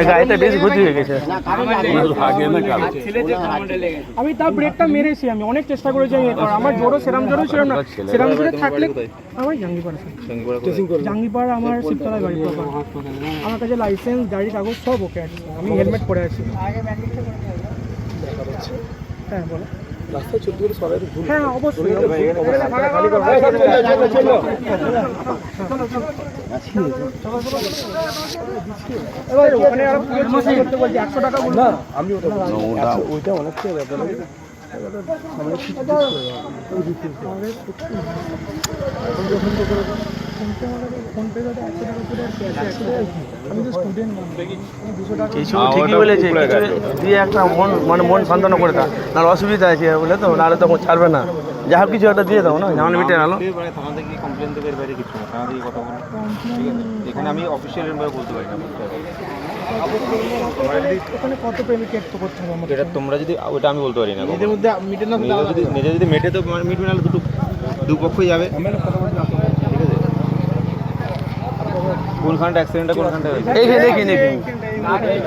এই গাড়িটা বেশি ক্ষতি হয়ে গেছে। আমি তার ব্রেকটা মেরেছি আমি অনেক চেষ্টা করেছি আমি আমার জোরও সেরাম জোরও ছিল না। সেরাম জোরে থাকলে আমার জাঙ্গিপাড়া জাঙ্গিপাড়া আমার শিবতলা গাড়ি আমার কাছে লাইসেন্স গাড়ির কাগজ সব ওকে আছে। আমি হেলমেট পরে আছি। হ্যাঁ বলো। হ্যাঁ অবশ্যই। এবার ওখানে আরও পুরো কিছু একটা মন মানে মন সান্ত্বনা করে দাও। নাহলে অসুবিধা আছে বলে তো, নাহলে তখন ছাড়বে না। যা হোক কিছু একটা দিয়ে দাও না? যেমন মিটে গেল থানা কমপ্লেন দেবে এর বাইরে কিছু না। কথা বলো ঠিক আছে? এখানে আমি অফিসিয়াল ভাবে বলতে পারি না ওখানে কত প্রেমিক করতে হবে আমাকে এটা তোমরা যদি ওটা আমি বলতে পারি না মধ্যে মিটে না নিজে যদি নিজে যদি মেটে তো মানে মিটবে না দুটো দুপক্ষই যাবে। কোনখানটা অ্যাক্সিডেন্টটা কোনখানটা হয়েছে?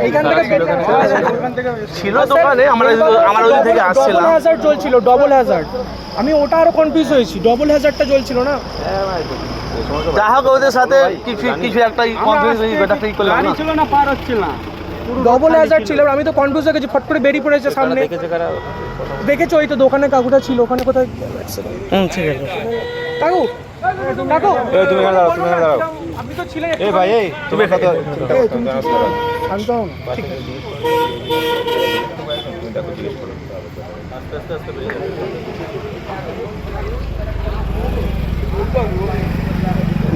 এইখান ছিল দোকানে? আমরা আমার ওই থেকে আসছিলাম। ডবল হ্যাজার্ড চলছিল ডবল হ্যাজার্ড আমি ওটা আরও কনফিউজ হয়েছি ডবল হ্যাজার্ডটা চলছিল না? যা হোক ওদের সাথে কিছু কিছু একটা কনফিউজ একটা ই করলাম না। ছিল না পার হচ্ছিল না। ডবল হ্যাজার্ড ছিল। আমি তো কনফিউজ হয়ে গেছি ফট করে বেরিয়ে পড়েছে সামনে। দেখেছ ওই তো দোকানে কাকুটা ছিল ওখানে কোথায়? হুম ঠিক আছে। কাকু কাকু। তুমি দাঁড়াও তুমি দাঁড়াও। এই ভাই এই তুমি শান্ত হও। ঠিক আছে।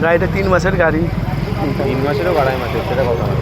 গাড়িটা তিন মাসের গাড়ি। তিন মাসেরও আড়াই মাসের সেটা কথা না।